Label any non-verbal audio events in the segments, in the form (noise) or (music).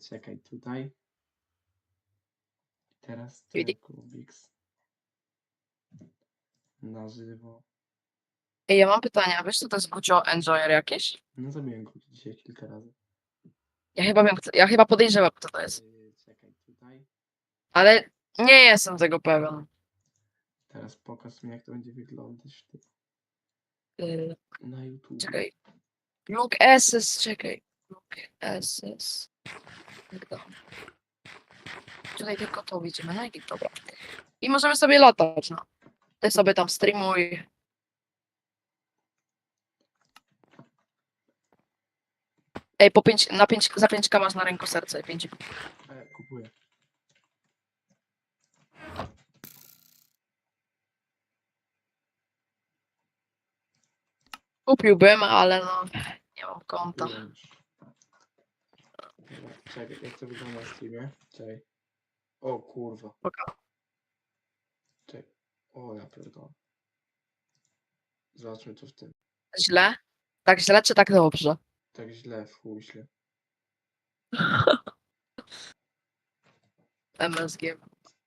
czekaj, tutaj. Teraz ty, Kubiks. Na żywo. Ej, ja mam pytanie, a wiesz co to jest Gucio Enjoyer jakieś? No zabiłem go dzisiaj kilka razy. Ja chyba kto- ja chyba podejrzewam, kto to jest. Yy, Czekaj, tutaj. Ale nie jestem tego pewien. Teraz pokaż mi, jak to będzie wyglądać ty, Yy, na YouTube. czekaj. Luke SS, czekaj. Luke SS. Tutaj tylko to widzimy, no i dobra. I możemy sobie latać, no. Ty sobie tam streamuj. Ej, po pięć, na pięć, za 5 masz na ręku serce, 5 E, kupuję. Kupiłbym, ale no, nie mam konta. Już. Dobra, Czekaj, jak to wygląda na streamie? Czekaj. O kurwa. Poka- Czekaj. O ja pierdolę. Zobaczmy to w tym. Źle? Tak źle czy tak dobrze? Tak źle, w chuj źle. (laughs) MSG.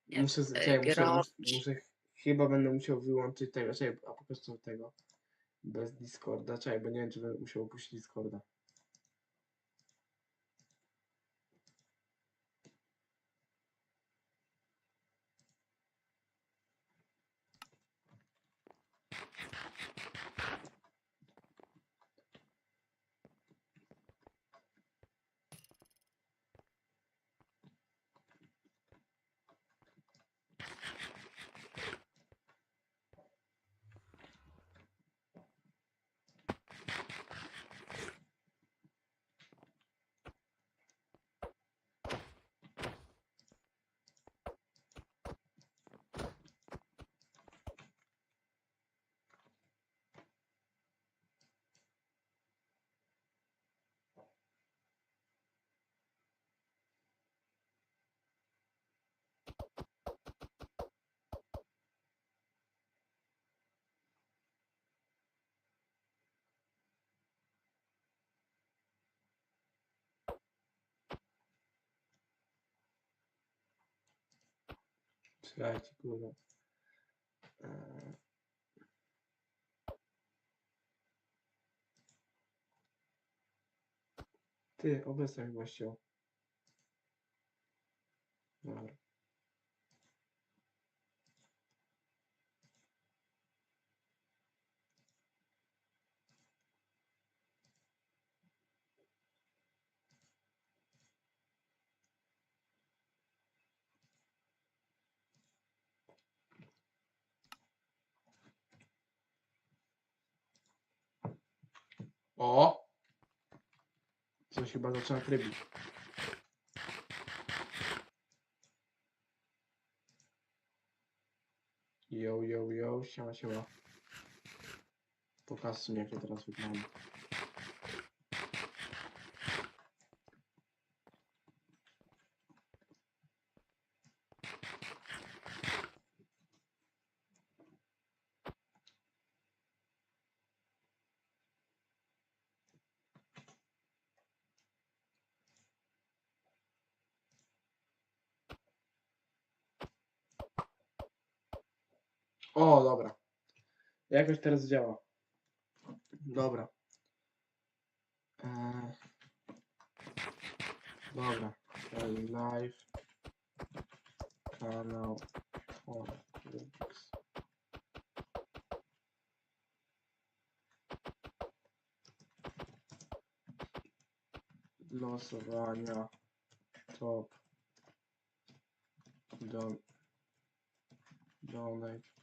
Nie, Muszę, z- Ej, czekaj, muszę, muszę, muszę, chyba będę musiał wyłączyć tego, czekaj, a po prostu tego. Bez Discorda, czekaj, bo nie wiem, czy będę musiał opuścić Discorda. Czekajcie, kurwa. Eee. Ty, obecnie. Dobra. O! Coś chyba zaczyna trybić. Yo, yo, yo, siema, siema. Pokaż mi, jak ja teraz wygląda. O, dobra. Jakoś teraz działa. Dobra. Eee, dobra. Live. Kanał. Kubix. Losowania. Top. Don. Donate.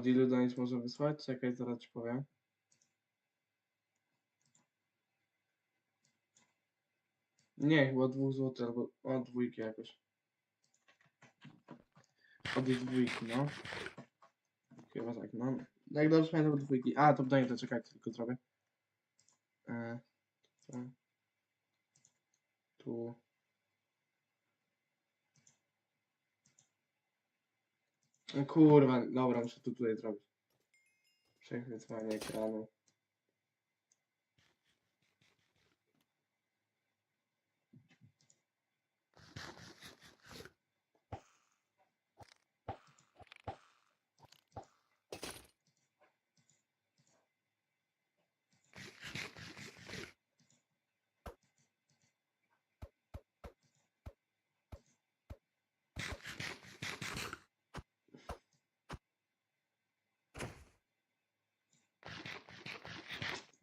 Od ilu donic może wysłać? Czekaj, zaraz ci powiem. Nie, chyba od 2 zł albo od dwójki jakoś. Od dwójki, no. Chyba tak, no. Jak dobrze pamiętam dwójki. A, to pytanie to czekajcie, tylko zrobię. E. Tu. No kurwa, dobra, muszę to tutaj zrobić. Przechwytywanie ekranu.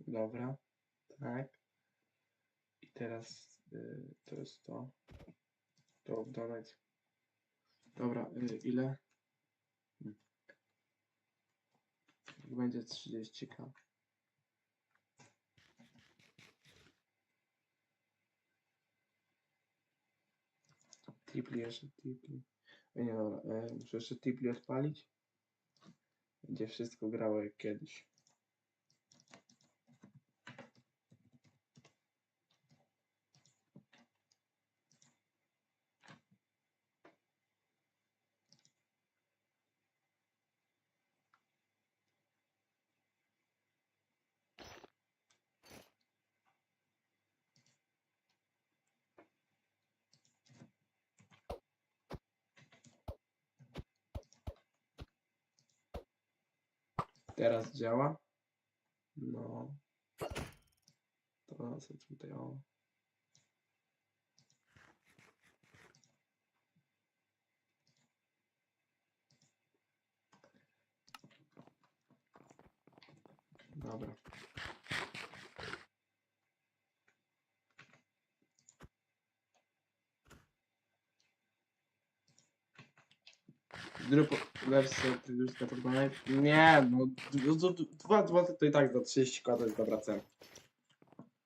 Dobra, tak. I teraz y, to jest to. To dodać. Dobra, y, ile? Hmm. Będzie 30k. Tipli jeszcze, tipli. Nie dobra, y, muszę jeszcze tipli odpalić. Będzie wszystko grało jak kiedyś. Teraz działa. No. To co tutaj o. Dobra. Drup wersja Tryduska Fortnite. Nie, no d- d- dwa złote to i tak za 30 koła to jest dobra cena.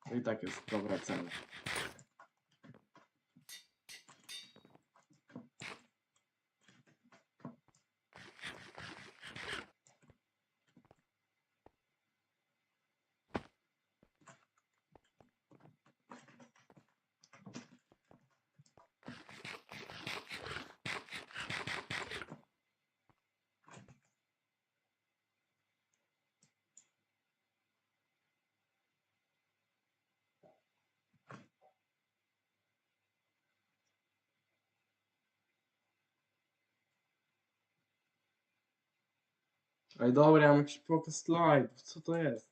To i tak jest dobra cena. Ej, dobra, ja mam jakiś pokaz slajdów. Co to jest?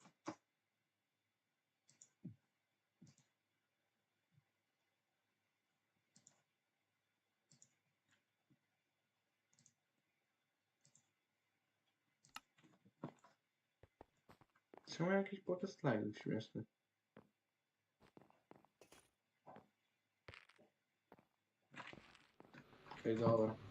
Czemu jakiś pokaz slajdów śmieszny? Ej, dobra.